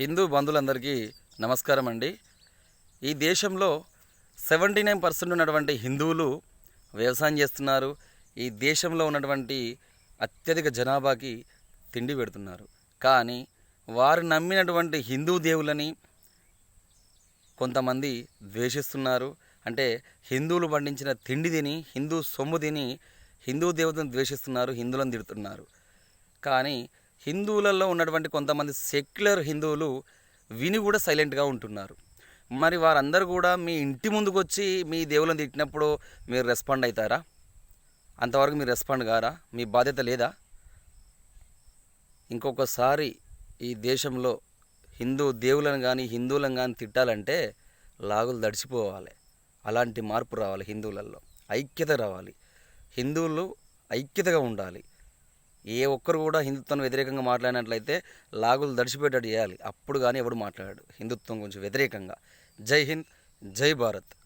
హిందూ బంధువులందరికీ నమస్కారం అండి ఈ దేశంలో సెవెంటీ నైన్ పర్సెంట్ ఉన్నటువంటి హిందువులు వ్యవసాయం చేస్తున్నారు. ఈ దేశంలో ఉన్నటువంటి అత్యధిక జనాభాకి తిండి పెడుతున్నారు. కానీ వారు నమ్మినటువంటి హిందూ దేవులని కొంతమంది ద్వేషిస్తున్నారు. అంటే హిందువులు పండించిన తిండి తిని హిందూ సొమ్ము తిని హిందూ దేవతను ద్వేషిస్తున్నారు హిందువులను తిడుతున్నారు. కానీ హిందువులలో ఉన్నటువంటి కొంతమంది సెక్యులర్ హిందువులు విని కూడా సైలెంట్గా ఉంటున్నారు. మరి వారందరూ కూడా మీ ఇంటి ముందుకు వచ్చి మీ దేవులను తిట్టినప్పుడు మీరు రెస్పాండ్ అవుతారా? అంతవరకు మీరు రెస్పాండ్ కారా? మీ బాధ్యత లేదా? ఇంకొకసారి ఈ దేశంలో హిందూ దేవులను కానీ హిందువులను కానీ తిట్టాలంటే లాగులు దడిచిపోవాలి. అలాంటి మార్పు రావాలి హిందువులలో. ఐక్యత రావాలి. హిందువులు ఐక్యతగా ఉండాలి. ఏ ఒక్కరు కూడా హిందుత్వం వ్యతిరేకంగా మాట్లాడినట్లయితే లాగులు దడిచిపోయేటట్టు చేయాలి. అప్పుడు కానీ ఎవడు మాట్లాడాడు. హిందుత్వం గురించి వ్యతిరేకంగా. జై హింద్ జై భారత్.